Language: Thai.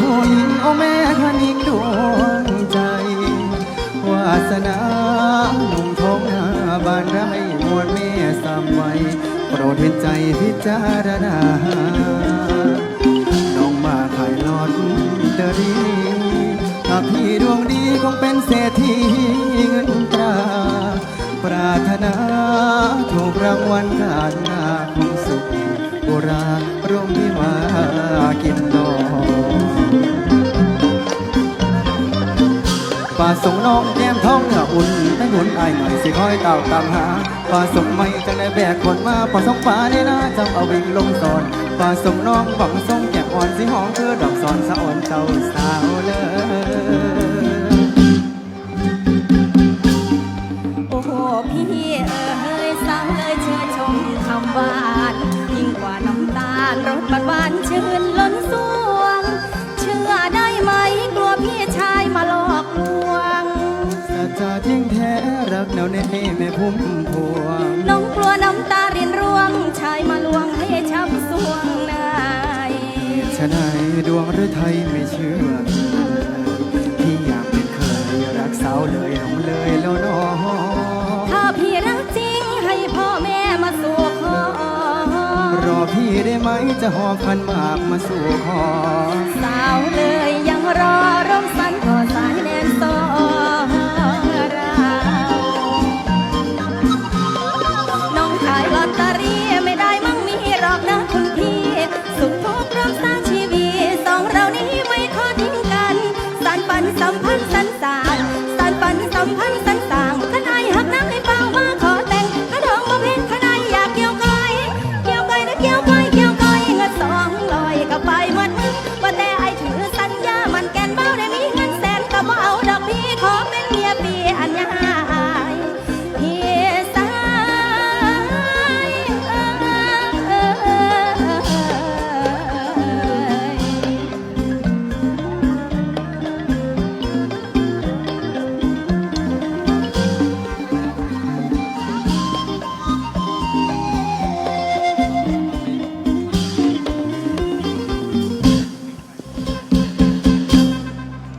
บุญโอแม่คณิกดวงใจ วาสนาหนุ่มทองนาบานไร่มวลเมสามไวโปรดเห็นใจพิจารณา น้องมาไขหลอดตรีถ้าพี่ดวงดีคงเป็นเศรษฐีเงินตรา ปรารถนาถูกรางวัลการนาคงสุขโบราณร่มวิวากินด ป่าส่งน้องแก้มท้องเนื้ออุ่นไม่หนุนอายหน่อยสิคอยเต่าตามหาป่าส่งไม่จังได้แบกคนมาป่าส่งป่าในนาจำเอาวิ่งลงสอนป่าส่งน้องบังส่งแก้มอ่อนสิหอมคือดอกสอนสะอ่อนเจ้าสาวเลยโอ้โหพี่เอ๋ยสาวเลยเชื่อชมคำหวานยิ่งกว่าน้ำ สัจจะจริงแท้รักแนวแน่แม่พุ่มพวงน้องกลัวน้ำตารินร่วง ชายมาลวงให้ช้ำสวงในฉะไหนดวงหรือไทยไม่เชื่อพี่อยากเป็นเคยรักสาวเลยน้องเลยแล้วน้องถ้าพี่รักจริงให้พ่อแม่มาสู่ขอรอพี่ได้ไหมจะหอบพันหมากมาสู่ขอสาวเลยยังรอร่มสัน ลอตเตอรี่ไม่ได้มั่งมีหรอกนะคุณพี่ สุขทุกข์ร่วมสร้างชีวิตสองเรานี้ไม่ขอทิ้งกัน สันปันสัมพันธ์สันสานสันปันสัมพันธ์